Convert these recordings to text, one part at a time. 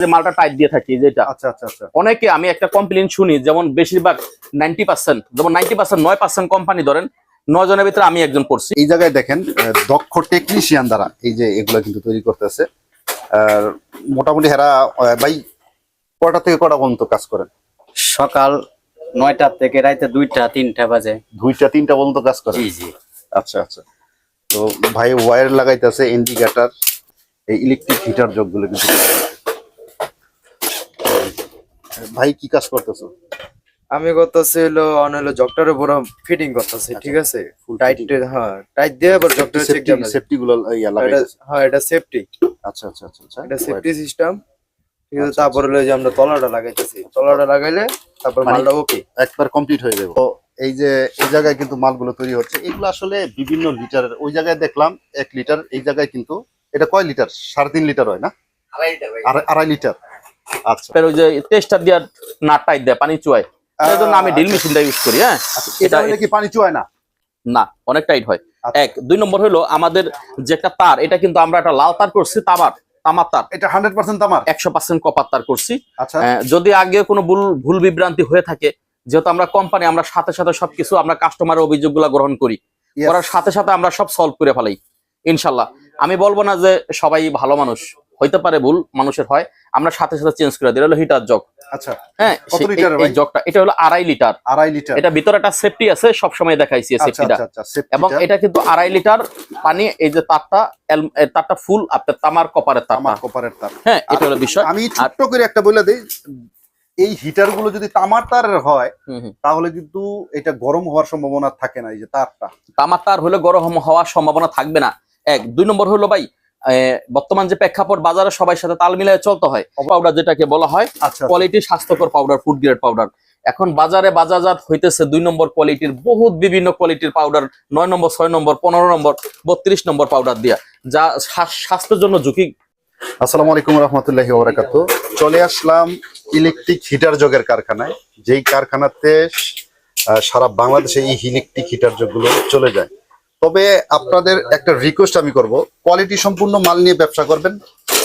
যে মালটা টাইট দিয়ে থাকি যেটা। আচ্ছা আচ্ছা আচ্ছা। অনেকে আমি একটা কমপ্লেন শুনি যেমন বেশিরভাগ নাইনটি পার্সেন্ট যেমন নাইনটি পার্সেন্ট নয় পার্সেন্ট কোম্পানি ধরেন নয় জনের ভিতরে আমি একজন পড়ছি। এই জায়গায় দেখেন দক্ষ টেকনিশিয়ান দ্বারা এই যে এগুলো কিন্তু তৈরি করতেছে আর মোটামুটি হেরা ভাই কটা থেকে কটা পর্যন্ত কাজ করেন? সকাল নয়টা থেকে রাইতে দুইটা তিনটা বাজে। দুইটা তিনটা পর্যন্ত কাজ করেন? জি জি। আচ্ছা আচ্ছা। তো ভাই ওয়্যার লাগাইতেছে ইন্ডিকেটার এই ইলেকট্রিক হিটার যোগগুলো কিন্তু ভাই কি কাজ করতেছো? আমি করতেছি হলো অন হলো জকটার উপর ফিটিং করতেছি ঠিক আছে? টাইট হ্যাঁ টাইট দিয়ে আবার জকটার চেক সেফটি সেফটি গুলো ইয়া হ্যাঁ এটা সেফটি আচ্ছা আচ্ছা আচ্ছা আচ্ছা এটা সেফটি সিস্টেম ঠিক আছে আচ্ছা, তারপর হলো যে আমরা তলাটা লাগাইতেছি। তলাটা লাগাইলে তারপর মানে- মালটা ওকে একবার কমপ্লিট হয়ে যাবে। এই যে এই জায়গায় কিন্তু মালগুলো তৈরি হচ্ছে। এগুলো আসলে বিভিন্ন লিটারের ওই জায়গায় দেখলাম এক লিটার এই জায়গায় কিন্তু এটা কয় লিটার সাড়ে তিন লিটার হয় না? আড়াই- আড়াই লিটার আচ্ছা। ওই যে টেস্টার দিয়ে নাট টাইট দেয় পানি চুয়ায়। জন্য আমি ডিল মেশিনটা ইউজ করি হ্যাঁ? আচ্ছা, এটা কি পানি চুয়ায় না? না অনেক টাইট হয়। আচ্ছা। এক দুই নম্বর হলো আমাদের যে একটা তার এটা কিন্তু আমরা একটা লাল তার করছি তামার তামার তার। এটা হান্ড্রেড পার্সেন্ট আমার একশো পার্সেন্ট কপার তার করছি। আচ্ছা। যদি আগে কোনো ভুল ভুল বিভ্রান্তি হয়ে থাকে যেহেতু আমরা কোম্পানি আমরা সাথে সাথে সবকিছু আমরা কাস্টমারের অভিযোগগুলো গ্রহণ করি. করার সাথে সাথে আমরা সব সলভ করে ফেলাই ইনশাল্লাহ। আমি বলব না যে সবাই ভালো মানুষ। হইতে পারে ভুল মানুষের হয় আমরা সাথে সাথে চেঞ্জ করে দিই। হলো হিটার জগ আচ্ছা হ্যাঁ কত এই- ভাই? জগটা এটা হলো আড়াই লিটার আড়াই লিটার এটা ভিতরে একটা সেফটি আছে দেখাইছি আচ্ছা সেফটিটা আচ্ছা এবং এটা কিন্তু আড়াই লিটার পানি এই যে তারটা তারটা ফুল আপনার তামার কপারের তার আমার কপারের তার। হ্যাঁ এটা হলো বিষয়। আমি করে একটা বলে দিই এই হিটারগুলো যদি তামার তারের হয়। তাহলে কিন্তু এটা গরম হওয়ার সম্ভাবনা থাকে না এই যে তারটা। তামার তার হলে গরম হওয়ার সম্ভাবনা থাকবে না। এক দুই নম্বর হলো ভাই বর্তমান যে প্রেক্ষাপট বাজারে সবার সাথে তাল মিলিয়ে চলতে হয়। পাউডার যেটাকে বলা হয় আচ্ছা কোয়ালিটি স্বাস্থ্যকর পাউডার ফুড গ্রেড পাউডার এখন বাজারে বাজারজাত হইতেছে দুই নম্বর কোয়ালিটির বহুত বিভিন্ন কোয়ালিটির পাউডার নয় নম্বর ছয় নম্বর পনেরো নম্বর বত্রিশ নম্বর পাউডার দিয়া যা স্বা- স্বাস্থ্যের জন্য ঝুঁকি। আসসালামু আলাইকুম রহমতুল্লাহি ওবরাকাতু চলে আসলাম ইলেকট্রিক হিটার যোগের কারখানায় যেই কারখানাতে সারা বাংলাদেশে এই ইলেকট্রিক হিটার যোগগুলো চলে যায়। তবে আপনাদের একটা রিকোয়েস্ট আমি করব। কোয়ালিটি সম্পূর্ণ মাল নিয়ে ব্যবসা করবেন,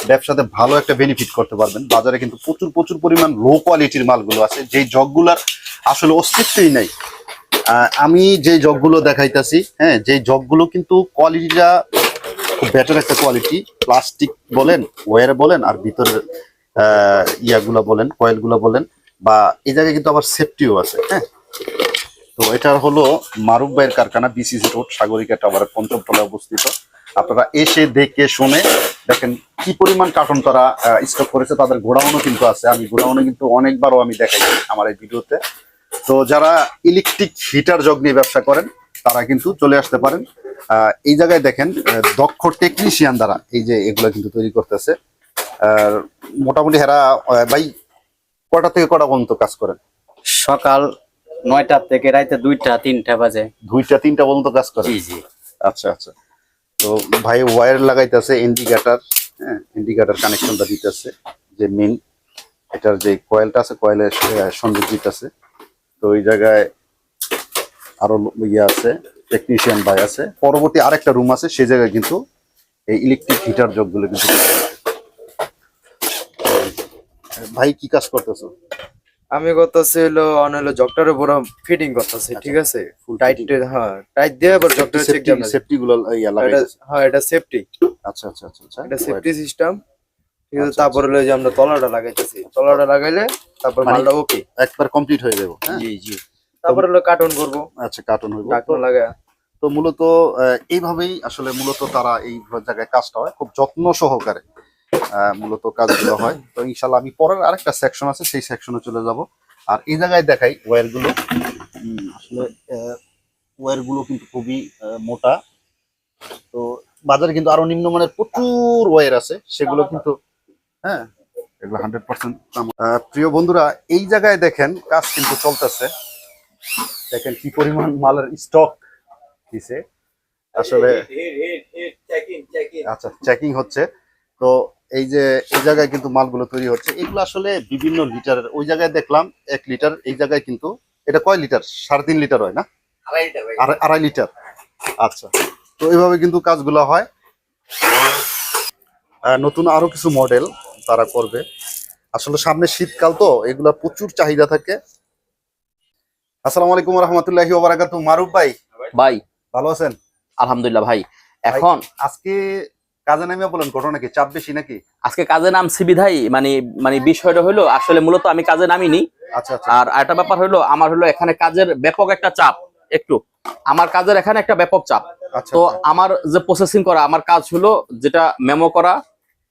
ব্যবসাতে ভালো একটা বেনিফিট করতে পারবেন। বাজারে কিন্তু প্রচুর প্রচুর পরিমাণ লো কোয়ালিটির মালগুলো আছে। যেই জগগুলার আসলে অস্তিত্বই নাই। আমি যে জগগুলো দেখাইতাছি হ্যাঁ যে জগগুলো কিন্তু কোয়ালিটিটা খুব বেটার একটা কোয়ালিটি প্লাস্টিক বলেন ওয়ার বলেন, আর ভিতরের ইয়াগুলো বলেন কয়েলগুলো বলেন, বা এই জায়গায় কিন্তু আবার সেফটিও আছে হ্যাঁ। তো এটা হলো মারুফ ভাইয়ের কারখানা বিসিসি রোড সাগরিকা টাওয়ারের পঞ্চম তলায় অবস্থিত। আপনারা এসে দেখে শুনে দেখেন কি পরিমাণ কার্টন তারা স্টক করেছে, তাদের গোডাউনও কিন্তু আছে। আমি গোডাউনে কিন্তু অনেকবারও আমি দেখাইছি আমার এই ভিডিওতে। তো যারা ইলেকট্রিক হিটার জগ নিয়ে ব্যবসা করেন, তারা কিন্তু চলে আসতে পারেন। এই জায়গায় দেখেন দক্ষ টেকনিশিয়ান দ্বারা এই যে এগুলো কিন্তু তৈরি করতেছে। আর মোটামুটি হেরা ভাই, কটা থেকে কটা পর্যন্ত কাজ করেন? সকাল নয়টা থেকে রাইতে দুইটা তিনটা বাজে। দুইটা তিনটা পর্যন্ত কাজ জি জি। আচ্ছা আচ্ছা। তো ভাই ওয়্যার লাগাইতেছে ইন্ডিকেটার হ্যাঁ ইন্ডিকেটার কানেকশনটা দিতেছে যে মেন এটার যে কয়েলটা আছে কয়েলের সংযোগ দিতেছে। তো ওই জায়গায় আরও ইয়ে আছে টেকনিশিয়ান ভাই আছে। পরবর্তী আরেকটা রুম আছে সেই জায়গায় কিন্তু এই ইলেকট্রিক হিটার জগগুলো কিন্তু ভাই কি কাজ করতেছো? আমি করতেছি হলো অন হলো জকটার উপর ফিটিং করতেছি ঠিক আছে? full tight. হ্যাঁ টাইট দিয়ে আবার জকটার চেক সেফটি সেফটি গুলো ইয়া হ্যাঁ এটা সেফটি আচ্ছা আচ্ছা আচ্ছা আচ্ছা। এটা সেফটি সিস্টেম ঠিক আছে আচ্ছা, তারপর হলো যে আমরা তলাটা লাগাইতেছি। তলাটা লাগাইলে তারপর মানে- মালটা ওকে একবার কমপ্লিট হয়ে যাবে হ্যাঁ? জি জি। তারপর হলো কার্টন করব। আচ্ছা কার্টুন হইব। ঢাকনা লাগা। তো মূলত এইভাবেই আসলে মূলত তারা এই জায়গায় কাজটা হয়। খুব যত্ন সহকারে। মূলত কাজগুলো হয়। তো ইনশাল্লাহ আমি পরের আরেকটা সেকশন আছে সেই সেকশনে চলে যাব। আর এই জায়গায় দেখাই ওয়্যারগুলো। আসলে ওয়্যারগুলো কিন্তু খুবই মোটা। তো বাজারে কিন্তু আরও নিম্নমানের প্রচুর ওয়্যার আছে। সেগুলো কিন্তু হ্যাঁ এগুলো হান্ড্রেড পার্সেন্ট প্রিয় বন্ধুরা এই জায়গায় দেখেন কাজ কিন্তু চলতেছে। দেখেন কি পরিমাণ মালের স্টক দিছে। আসলে আচ্ছা চেকিং হচ্ছে। তো এই যে এই জায়গায় কিন্তু মালগুলো তৈরি হচ্ছে। এগুলো আসলে বিভিন্ন লিটারের ওই জায়গায় দেখলাম এক লিটার এই জায়গায় কিন্তু এটা কয় লিটার? সাড়ে তিন লিটার হয় না? আড়াই- আড়াই লিটার। আচ্ছা। তো এইভাবে কিন্তু কাজগুলো হয়। আহ, নতুন আরও কিছু মডেল তারা করবে। আসলে সামনে শীতকাল তো এগুলা প্রচুর চাহিদা থাকে। আসসালামু আলাইকুম রহমতুল্লাহি ওবারাকাতু মারুফ ভাই। ভাই। ভালো আছেন? আলহামদুলিল্লাহ ভাই এখন আজকে কাজে নামিয়া বলেন ঘটনা কি? চাপ বেশি নাকি? আজকে কাজে নামছি বিধাই মানে মানে বিষয়টা হলো আসলে মূলত আমি কাজে নামিনি। আচ্ছা আচ্ছা। আর একটা ব্যাপার হলো আমার হলো এখানে কাজের ব্যাপক একটা চাপ একটু। আমার কাজের এখানে একটা ব্যাপক চাপ। আচ্ছা তো। আমার যে প্রসেসিং করা আমার কাজ হলো যেটা মেমো করা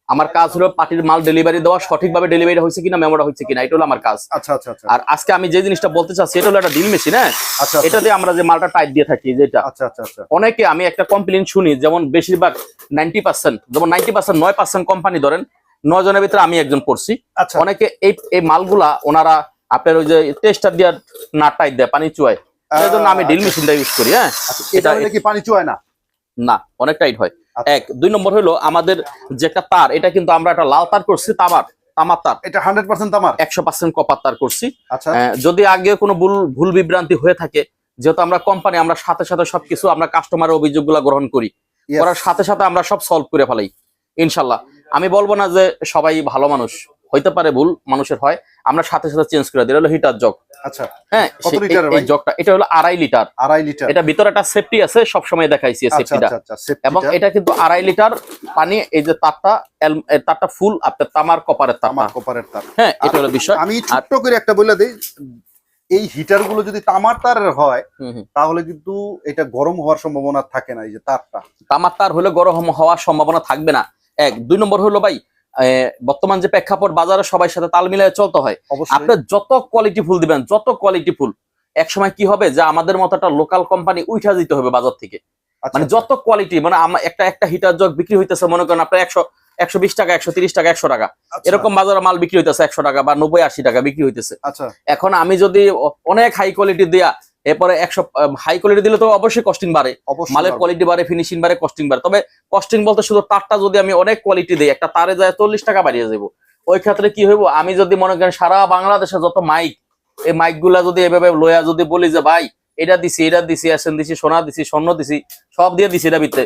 আমার কাজ হলো পার্টির মাল ডেলিভারি দেওয়া সঠিকভাবে ডেলিভারি হয়েছে কিনা মেমোটা হচ্ছে কিনা এটা হলো আমার কাজ। আচ্ছা আচ্ছা আচ্ছা। আর আজকে আমি যে জিনিসটা বলতে চাচ্ছি এটা হলো একটা ডিল মেশিন হ্যাঁ? আচ্ছা এটা দিয়ে আমরা যে মালটা টাইট দিয়ে থাকি যেটা। আচ্ছা আচ্ছা আচ্ছা। অনেকে আমি একটা কমপ্লেন শুনি যেমন বেশিরভাগ নাইনটি পার্সেন্ট যেমন নাইনটি পার্সেন্ট নয় পার্সেন্ট কোম্পানি ধরেন নয় জনের ভিতরে আমি একজন পড়ছি। আচ্ছা। অনেকে এই এই মালগুলা ওনারা আপনার ওই যে টেস্টার দিয়ে না টাইট দেয় পানি চুয়ায়। সেই জন্য আমি ডিল মেশিনটা ইউজ করি হ্যাঁ? আচ্ছা, এটা হলে কি পানি চুয়ায় না? না অনেক টাইট হয়। আচ্ছা। এক। দুই নম্বর হলো আমাদের যে একটা তার এটা কিন্তু আমরা একটা লাল তার করছি তামার তামার তার। এটা হান্ড্রেড পার্সেন্ট তামার? একশো পার্সেন্ট কপার তার করছি। আচ্ছা। যদি আগে কোনো ভুল ভুল বিভ্রান্তি হয়ে থাকে যেহেতু আমরা কোম্পানি আমরা সাথে সাথে সবকিছু আমরা কাস্টমারের অভিযোগগুলো গ্রহণ করি. করার সাথে সাথে আমরা সব সলভ করে ফেলাই ইনশাল্লাহ। আমি বলব না যে সবাই ভালো মানুষ। হইতে পারে ভুল মানুষের হয় আমরা সাথে সাথে চেঞ্জ করে দিই। হলো হিটার জগ আচ্ছা হ্যাঁ এই-? জগটা এটা হলো আড়াই লিটার আড়াই লিটার এটা ভিতরে একটা সেফটি আছে সবসময় দেখাইছি আচ্ছা সেফটিটা আচ্ছা আচ্ছা এবং এটা কিন্তু আড়াই লিটার পানি এই যে তারটা তারটা ফুল আপনার তামার কপারের তামার কপারের তার। হ্যাঁ এটা হলো বিষয়। আমি ছোট্ট করে একটা বলে দিই এই হিটারগুলো যদি তামার তারের হয়। তাহলে কিন্তু এটা গরম হওয়ার সম্ভাবনা থাকে না এই যে তারটা। তামার তার হলে গরম হওয়ার সম্ভাবনা থাকবে না। এক দুই নম্বর হলো ভাই বর্তমান যে প্রেক্ষাপট বাজারে সবাই সাথে তাল মিলিয়ে চলতে হয়। অবশ্যই। আপনি যত কোয়ালিটি ফুল দিবেন যত কোয়ালিটি ফুল এক সময় কি হবে যে আমাদের মতো একটা লোকাল কোম্পানি উঠা দিতে হবে বাজার থেকে। আচ্ছা, মানে যত কোয়ালিটি মানে আমরা একটা একটা হিটার জগ বিক্রি হইতেছে মনে করেন আপনার একশো একশো বিশ টাকা একশো তিরিশ টাকা একশো টাকা। আচ্ছা, এরকম বাজারে মাল বিক্রি হইতেছে একশো টাকা বা নব্বই আশি টাকা বিক্রি হইতেছে। আচ্ছা। এখন আমি যদি অনেক হাই কোয়ালিটি দেয়া এরপরে একশো হাই কোয়ালিটি দিলে তো অবশ্যই কস্টিং বাড়ে। মালের কোয়ালিটি বাড়ে ফিনিশিং বাড়ে কস্টিং বাড়ে। তবে কস্টিং বলতে শুধু তারটা যদি আমি অনেক কোয়ালিটি দিই একটা তারে যায় চল্লিশ টাকা বাড়িয়ে যাব ওই ক্ষেত্রে কি হইব? আমি যদি মনে করেন সারা বাংলাদেশে যত মাইক এই মাইকগুলা যদি এভাবে লয়া যদি বলি যে ভাই এটা দিছি এটা দিছি আসেন দিছি সোনা দিছি স্বর্ণ দিছি সব দিয়ে দিছি এটা ভিতরে।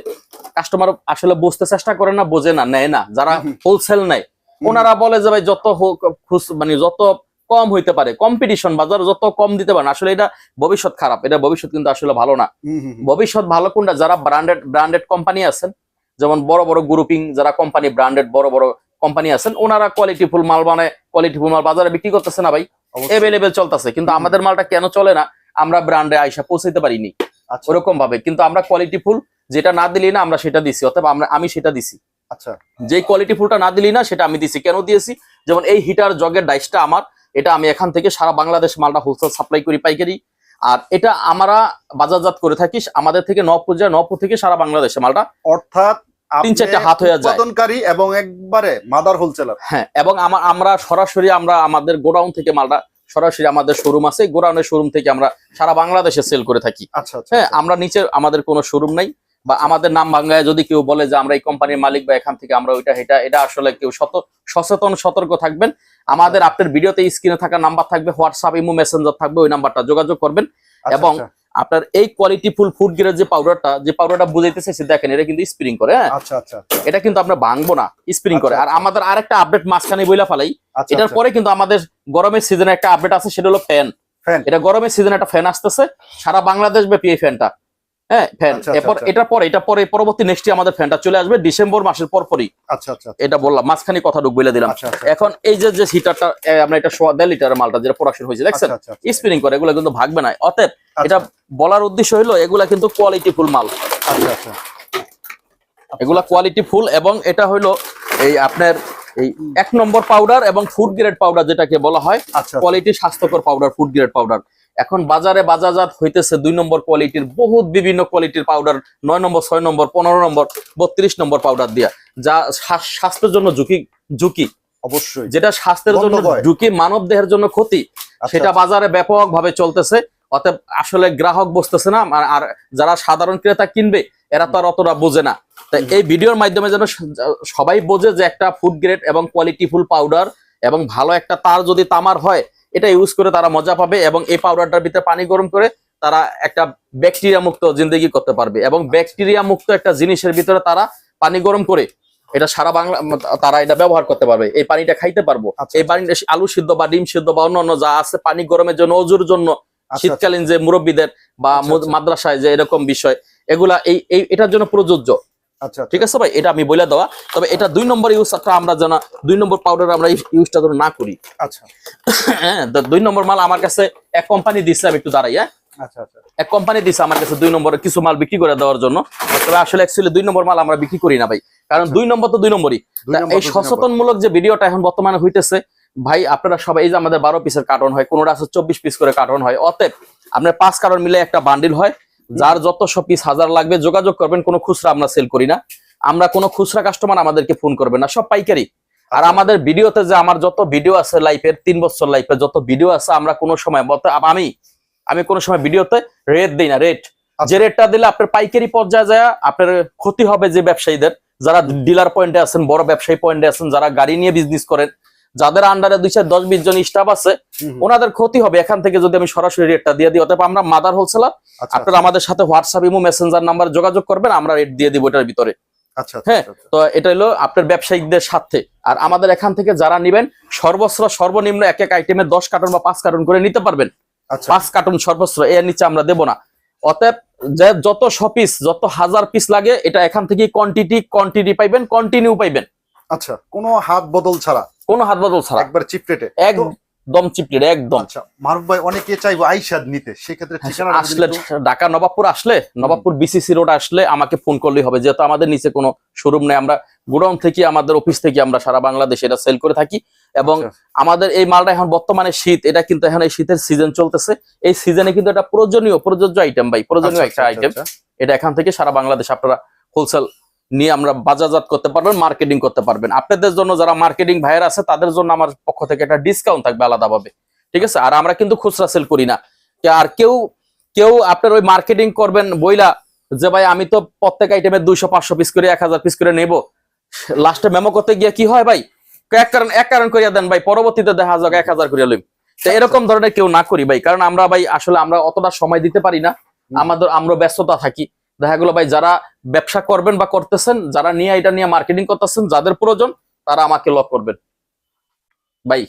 কাস্টমার আসলে বুঝতে চেষ্টা করে না বোঝে না নেয় না। যারা হোলসেল নেয় ওনারা বলে যে ভাই যত হোক মানে যত কম হইতে পারে কম্পিটিশন বাজার যত কম দিতে পারেন আসলে এটা ভবিষ্যৎ খারাপ এটা ভবিষ্যৎ কিন্তু আসলে ভালো না। ভবিষ্যৎ ভালো কোনটা? যারা ব্র্যান্ডেড ব্র্যান্ডেড কোম্পানি আছেন যেমন বড় বড় গ্রুপিং যারা কোম্পানি ব্র্যান্ডেড বড় বড় কোম্পানি আছেন ওনারা কোয়ালিটি ফুল মাল বানায় কোয়ালিটি ফুল মাল বাজারে বিক্রি করতেছে না ভাই। এভেলেবেল চলতেছে কিন্তু আমাদের মালটা কেন চলে না? আমরা ব্র্যান্ডে আইসা পৌঁছাইতে পারিনি। আচ্ছা। ওরকম ভাবে কিন্তু আমরা কোয়ালিটি ফুল যেটা না দিলি না আমরা সেটা দিছি অথবা আমরা আমি সেটা দিছি। আচ্ছা। যে কোয়ালিটি ফুলটা না দিলি না সেটা আমি দিছি। কেন দিয়েছি? যেমন এই হিটার জগের ডাইসটা আমার এটা আমি এখান থেকে সারা বাংলাদেশ মালটা হোলসেল সাপ্লাই করি পাইকারি। আর এটা আমরা বাজারজাত করে থাকি আমাদের থেকে নবপুর যায় নবপুর থেকে সারা বাংলাদেশে মালটা। অর্থাৎ তিন চারটা হাত হয়ে যায়। এবং একবারে মাদার হোলসেলার হ্যাঁ এবং আমা- আমরা সরাসরি আমরা আমাদের গোডাউন থেকে মালটা সরাসরি আমাদের শোরুম আছে গোডাউনের শোরুম থেকে আমরা সারা বাংলাদেশে সেল করে থাকি। আচ্ছা আচ্ছা হ্যাঁ আমরা নিচে আমাদের কোনো শোরুম নাই। বা আমাদের নাম ভাঙ্গায় যদি কেউ বলে যে আমরা এই কোম্পানির মালিক বা এখান থেকে আমরা ওইটা এটা এটা আসলে কেউ সত সচেতন সতর্ক থাকবেন। আমাদের আপনার ভিডিওতে স্ক্রিনে থাকা নাম্বার থাকবে হোয়াটসঅ্যাপ ইমো মেসেঞ্জার থাকবে ওই নাম্বারটা যোগাযোগ করবেন। আচ্ছা, এবং আচ্ছা, আপনার এই কোয়ালিটি ফুল ফুড গ্রেড যে পাউডারটা যে পাউডারটা বুঝাইতে চাইছি দেখেন এটা কিন্তু স্প্রিং করে হ্যাঁ? আচ্ছা আচ্ছা। এটা কিন্তু আমরা ভাঙবো না স্প্রিং করে। আর আচ্ছা, আমাদের আরেকটা আপডেট মাঝখানে বইলা ফেলাই আচ্ছা এটার আচ্ছা। পরে কিন্তু আমাদের গরমের সিজনে একটা আপডেট আছে সেটা হলো ফ্যান। এটা গরমের সিজনে একটা ফ্যান আসতেছে সারা বাংলাদেশ ব্যাপী এই ফ্যানটা হ্যাঁ ফ্যান আচ্ছা, আচ্ছা, এরপর আচ্ছা। এটার পরে এটা পরে পরবর্তী নেক্সট আমাদের ফ্যানটা চলে আসবে ডিসেম্বর মাসের পর পরই। আচ্ছা আচ্ছা এটা বললাম মাঝখানে কথা ঢুক বলে দিলাম। এখন এই যে যে হিটারটা আমরা এটা সোয়া দেড় লিটারের মালটা যেটা প্রোডাকশন হয়েছে দেখছেন? স্পিনিং করে এগুলো কিন্তু ভাগবে না। অতএব। এটা বলার উদ্দেশ্য হলো এগুলা কিন্তু কোয়ালিটি ফুল মাল। আচ্ছা আচ্ছা। এগুলা কোয়ালিটি ফুল এবং এটা হলো এই আপনার এই এক নম্বর পাউডার এবং ফুড গ্রেড পাউডার যেটাকে বলা হয় কোয়ালিটি স্বাস্থ্যকর পাউডার ফুড গ্রেড পাউডার এখন বাজারে বাজারজাত হইতেছে দুই নম্বর কোয়ালিটির বহুত বিভিন্ন কোয়ালিটির পাউডার নয় নম্বর ছয় নম্বর পনেরো নম্বর বত্রিশ নম্বর পাউডার দিয়া। যা স্বাস্থ্যের জন্য ঝুঁকি ঝুঁকি। অবশ্যই। যেটা স্বাস্থ্যের জন্য ঝুঁকি মানব দেহের জন্য ক্ষতি আচ্ছা, সেটা আচ্ছা। বাজারে ব্যাপক ভাবে চলতেছে। অতএব আসলে গ্রাহক বসতেছে না আর- যারা সাধারণ ক্রেতা কিনবে এরা তো আর অতটা বোঝে না। তাই এই ভিডিওর মাধ্যমে যেন সবাই বোঝে যে একটা ফুড গ্রেড এবং কোয়ালিটি ফুল পাউডার এবং ভালো একটা তার যদি তামার হয় এটা ইউজ করে তারা মজা পাবে এবং এই পাউডারটার ভিতরে পানি গরম করে তারা একটা ব্যাকটেরিয়া মুক্ত জিন্দগি করতে পারবে এবং ব্যাকটেরিয়া মুক্ত একটা জিনিসের ভিতরে তারা পানি গরম করে এটা সারা বাংলা তারা এটা ব্যবহার করতে পারবে। এই পানিটা খাইতে পারব। আচ্ছা, এই পানিটা আলু সিদ্ধ বা ডিম সিদ্ধ বা অন্যান্য যা আছে পানি গরমের জন্য অজুর জন্য আচ্ছা, শীতকালীন যে মুরব্বীদের বা আচ্ছা, মদ- আচ্ছা। মাদ্রাসায় যে এরকম বিষয় এগুলা এই এই এটার জন্য প্রযোজ্য। আচ্ছা ঠিক আছে ভাই এটা আমি বলে দেওয়া। তবে এটা দুই নম্বর ইউজটা আমরা যেন দুই নম্বর পাউডার আমরা ইউজটা যেন না করি। আচ্ছা। হ্যাঁ দুই নম্বর মাল আমার কাছে এক কোম্পানি দিচ্ছে আমি একটু দাঁড়াই হ্যাঁ? আচ্ছা আচ্ছা। এক কোম্পানি দিচ্ছে আমার কাছে দুই নম্বরে কিছু মাল বিক্রি করে দেওয়ার জন্য। তবে আসলে অ্যাকচুয়ালি দুই নম্বর মাল আমরা বিক্রি করি না ভাই। কারণ দুই নম্বর তো দুই নম্বরই। এই। সচেতনমূলক যে ভিডিওটা এখন বর্তমানে হইতেছে ভাই আপনারা সবাই এই যে আমাদের বারো পিসের কার্টন হয় কোনোটা আছে চব্বিশ পিস করে কার্টন হয়। অতএব আপনার পাঁচ কার্টন মিলে একটা বান্ডিল হয়। যার যত সব পিস হাজার লাগবে যোগাযোগ করবেন কোনো খুচরা আমরা সেল করি না। আমরা কোনো খুচরা কাস্টমার আমাদেরকে ফোন করবে না সব পাইকারি। আর আচ্ছা। আমাদের ভিডিওতে যে আমার যত ভিডিও আছে লাইফের তিন বছর লাইফের যত ভিডিও আছে আমরা কোনো সময় আমি আমি কোনো সময় ভিডিওতে রেট দিই না রেট যে রেটটা দিলে আপনার পাইকারি পর্যায়ে যায় আপনার ক্ষতি হবে যে ব্যবসায়ীদের। যারা ডিলার পয়েন্টে আছেন বড় ব্যবসায়ী পয়েন্টে আছেন যারা গাড়ি নিয়ে বিজনেস করেন যাদের আন্ডারে দুই চার দশ বিশ জন স্টাফ আছে। ওনাদের ক্ষতি হবে। এখান থেকে যদি আমি সরাসরি রেটটা দিয়ে দিই অতএব আমরা মাদার হোলসেলার আচ্ছা আপনারা আমাদের সাথে হোয়াটসঅ্যাপ ইমো মেসেঞ্জার নাম্বার যোগাযোগ করবেন আমরা রেট দিয়ে দিব এটার ভিতরে। আচ্ছা আচ্ছা, হ্যাঁ, আচ্ছা, আচ্ছা। তো এটা হলো আপনার ব্যবসায়িকদের সাথে আর আমাদের এখান থেকে যারা নিবেন সর্বনিম্ন এক এক আইটেমে দশ কার্টন বা পাঁচ কার্টন করে নিতে পারবেন। আচ্ছা। পাঁচ কার্টন এর নিচে আমরা দেব না। অতএব যে যত পিস যত হাজার পিস লাগে এটা এখান থেকে কোয়ান্টিটি কোয়ান্টিটি পাইবেন কন্টিনিউ পাইবেন। আচ্ছা কোনো হাত বদল ছাড়া? কোনো হাত বদল ছাড়া। একবার চিপ রেটে একদম চিপলিট একদম। আচ্ছা মারুফ ভাই অনেকে চাইব আইসাদ নিতে সেক্ষেত্রে ঠিকানা আসলে ঢাকা নবাবপুর আসলে নবাবপুর বিসিসি রোড আসলে আমাকে ফোন করলেই হবে। যেহেতু আমাদের নিচে কোনো শোরুম নেই আমরা গোডাউন থেকে আমাদের অফিস থেকে আমরা সারা বাংলাদেশে এটা সেল করে থাকি। এবং আচ্ছা। আমাদের এই মালটা এখন বর্তমানে শীত এটা কিন্তু এখন এই শীতের সিজন চলতেছে। এই সিজনে কিন্তু এটা প্রয়োজনীয় প্রযোজ্য আইটেম ভাই প্রয়োজনীয় আচ্ছা, একটা আইটেম আচ্ছা, এটা এখান থেকে সারা বাংলাদেশ আপনারা হোলসেল নিয়ে আমরা বাজারজাত করতে পারবেন মার্কেটিং করতে পারবেন। আপনাদের জন্য যারা মার্কেটিং ভাইয়ের আছে তাদের জন্য আমার পক্ষ থেকে একটা ডিসকাউন্ট থাকবে আলাদাভাবে। ঠিক আছে? আর আমরা কিন্তু খুচরা সেল করি না। আর কেউ কেউ আপনার ওই মার্কেটিং করবেন বইলা যে ভাই আমি তো প্রত্যেক আইটেমের দুইশো পাঁচশো পিস করে এক হাজার পিস করে নেব। লাস্টে মেমো করতে গিয়ে কি হয় ভাই এক কারণ এক কারণ করিয়া দেন ভাই পরবর্তীতে দেখা যাক এক হাজার করিয়া লইম। তো এরকম ধরনের কেউ না করি ভাই। কারণ আমরা ভাই আসলে আমরা অতটা সময় দিতে পারি না। আমাদের আমরা ব্যস্ততা থাকি। দেখা গেলো ভাই যারা ব্যবসা করবেন বা করতেছেন, যারা নিয়ে এটা নিয়ে মার্কেটিং করতেছেন, যাদের প্রয়োজন, তারা আমাকে লক করবেন। ভাই